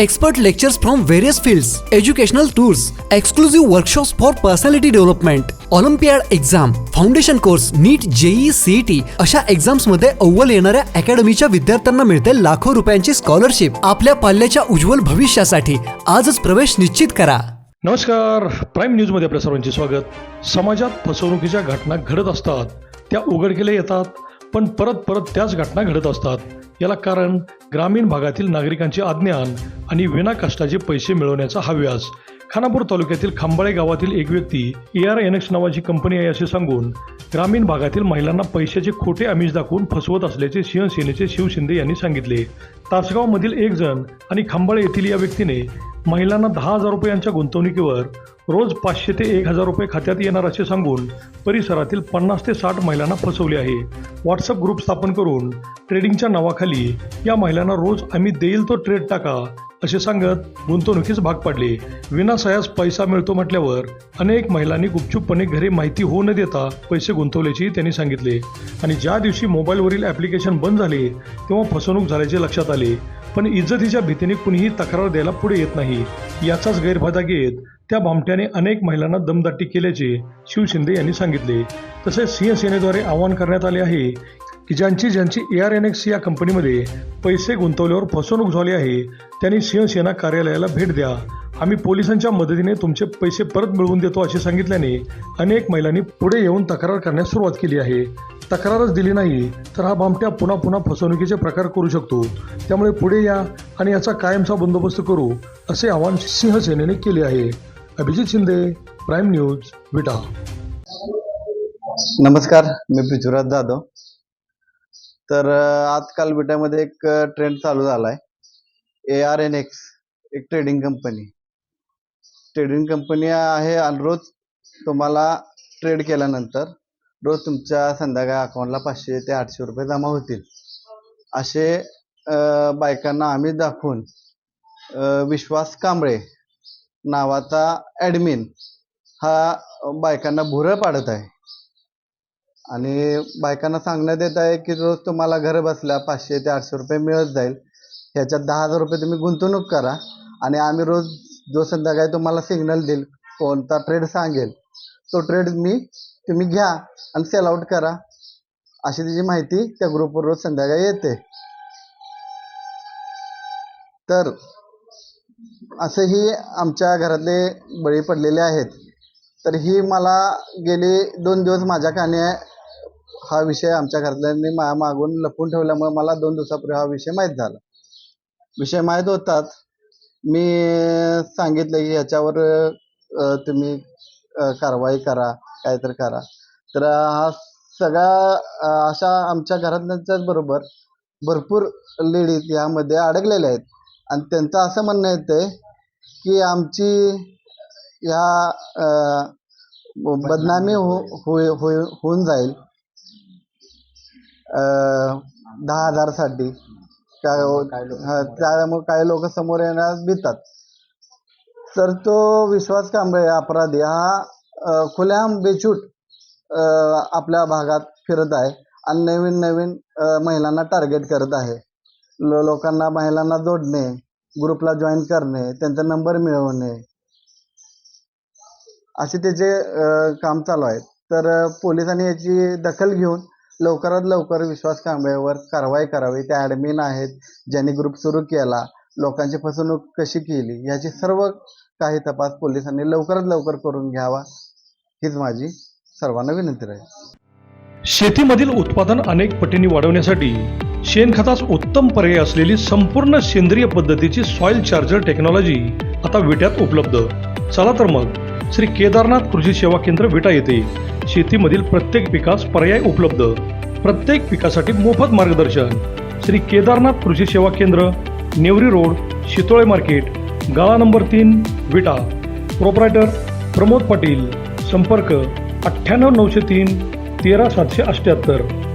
Expert lectures from various fields, educational tours, exclusive workshops for personality development, olympiad exam foundation course NEET JEE CET अशा एक्झाम्समध्ये अव्वल येणाऱ्या अकॅडमीच्या विद्यार्थ्यांना मिळते लाखो रुपयांची स्कॉलरशिप आपल्या पाल्याच्या उज्ज्वल भविष्यासाठी आजच प्रवेश निश्चित करा. नमस्कार. प्राईम न्यूजमध्ये आपल्या सर्वांचे स्वागत. समाजात फसवणुकीच्या घटना घडत असतात त्या उघडकीला येतात पण परत परत त्याच घटना घडत असतात. याला कारण ग्रामीण भागातील नागरिकांचे अज्ञान आणि विना कष्टाचे पैसे मिळवण्याचा हव्यास. खानापूर तालुक्यातील खांबाळे गावातील एक व्यक्ती ए आर एन एक्स नावाची कंपनी आहे असे सांगून ग्रामीण भागातील महिलांना पैशाचे खोटे आमिष दाखवून फसवत असल्याचे शिवसेनेचे शिव शिंदे यांनी सांगितले. तासगावमधील एक जण आणि खांबाळे येथील या व्यक्तीने महिलांना दहा हजार रुपयांच्या गुंतवणुकीवर रोज पाचशे ते एक हजार रुपये खात्यात येणार असे सांगून परिसरातील पन्नास ते साठ महिलांना फसवले आहे. व्हॉट्सअप ग्रुप स्थापन करून ट्रेडिंगच्या नावाखाली या महिलांना रोज आम्ही देईल तो ट्रेड टाका असे सांगत गुंतवणुकीस भाग पाडले. विनासायास पैसा मिळतो म्हटल्यावर अनेक महिलांनी गुपचूपपणे घरी माहिती होऊ न देता पैसे गुंतवल्याचेही त्यांनी सांगितले. आणि ज्या दिवशी मोबाईलवरील ॲप्लिकेशन बंद झाले तेव्हा फसवणूक झाल्याचे लक्षात आले. पण इज्जतीच्या भीतीने कुणीही तक्रार द्यायला पुढे येत नाही. याचाच गैरफायदा घेत त्या भामट्याने अनेक महिलांना दमदाटी केल्याचे शिव शिंदे यांनी सांगितले. तसेच शिवसेनेद्वारे आवाहन करण्यात आले आहे की ज्यांची ज्यांची ए आर एन एक्स या कंपनीमध्ये पैसे गुंतवल्यावर फसवणूक झाली आहे त्यांनी सिंहसेना कार्यालयाला भेट द्या. आम्ही पोलिसांच्या मदतीने तुमचे पैसे परत मिळवून देतो असे सांगितल्याने अनेक महिलांनी पुढे येऊन तक्रार करण्यास सुरुवात केली आहे. तक्रारच दिली नाही तर हा भामट्या पुन्हा पुन्हा फसवणुकीचे प्रकार करू शकतो. त्यामुळे पुढे या आणि याचा कायमचा बंदोबस्त करू असे आवाहन सिंहसेनेने केले आहे. Abhijit Shinde Prime News Vita. नमस्कार मी पृथ्वीराज जाधव. तर आजकाल विटामध्ये एक ट्रेंड चालू झाला आहे ए आर एन एक्स एक ट्रेडिंग कंपनी ट्रेडिंग कंपनी आहे अनरोज रोज तुम्हाला ट्रेड केल्यानंतर रोज तुमच्या संध्याकाळी अकाउंटला पाचशे ते आठशे रुपये जमा होतील. असे बायकांना आम्ही दाखवून विश्वास कांबळे नावाचा ॲडमिन हा बायकांना भुरळ पाडत आहे. आणि बायकांना सांगण्यात येत आहे की रोज तुम्हाला घर बसल्या पाचशे ते आठशे रुपये मिळत जाईल. ह्याच्यात दहा हजार रुपये तुम्ही गुंतवणूक करा आणि आम्ही रोज जो संध्याकाळी तुम्हाला सिग्नल देईल कोणता ट्रेड सांगेल तो ट्रेड मी तुम्ही घ्या आणि सेल आउट करा. अशी त्याची माहिती त्या ग्रुपवर रोज संध्याकाळी येते. तर असंही आमच्या घरातले बळी पडलेले आहेत. तर ही मला गेले दोन दिवस माझ्या काने हा विषय आमच्या घरातल्यांनी मा मागून लपवून ठेवल्यामुळे मला दोन दिवसापूर्वी हा विषय माहीत झाला. विषय माहीत होताच मी सांगितलं की ह्याच्यावर तुम्ही कारवाई करा काहीतरी करा. तर हा सगळा अशा आमच्या घरातल्यांच्याच बरोबर भरपूर लेडीज यामध्ये अडकलेल्या आहेत. आणि त्यांचं असं म्हणणं येतं की आमची ह्या बदनामी हो होय होय होऊन जाईल. दहा हजारसाठी. काय हा, त्यामुळे काही लोक समोर येण्यास भितात. तर तो विश्वास कांबळे अपराधी. हा खुल्याम बेचूट बेछूट आपल्या भागात फिरत आहे आणि नवीन नवीन महिलांना टार्गेट करत आहे. लो लोकांना महिलांना जोडणे ग्रुपला जॉईन करणे त्यांचा नंबर मिळवणे. असे त्याचे काम चालू आहे तर पोलिसांनी याची दखल घेऊन लवकरात लवकर विश्वास कांबळेवर कारवाई करावी. ते ॲडमिन आहेत ज्यांनी ग्रुप सुरू केला. लोकांची फसवणूक कशी केली याची सर्व काही तपास पोलिसांनी लवकरात लवकर करून घ्यावा हीच माझी सर्वांना विनंती राहील. शेतीमधील उत्पादन अनेक पटींनी वाढवण्यासाठी शेणखतास उत्तम पर्याय असलेली संपूर्ण सेंद्रिय पद्धतीची सॉइल चार्जर टेक्नॉलॉजी आता विट्यात उपलब्ध. चला तर मग श्री केदारनाथ कृषी सेवा केंद्र विटा येथे शेतीमधील प्रत्येक पिकास पर्याय उपलब्ध. प्रत्येक पिकासाठी मोफत मार्गदर्शन. श्री केदारनाथ कृषी सेवा केंद्र नेवरी रोड शितोळे मार्केट गाळा नंबर तीन विटा. प्रोप्रायटर प्रमोद पाटील. संपर्क अठ्ठ्याण्णव नऊशे तीन तेरा सातशे अठ्ठ्याहत्तर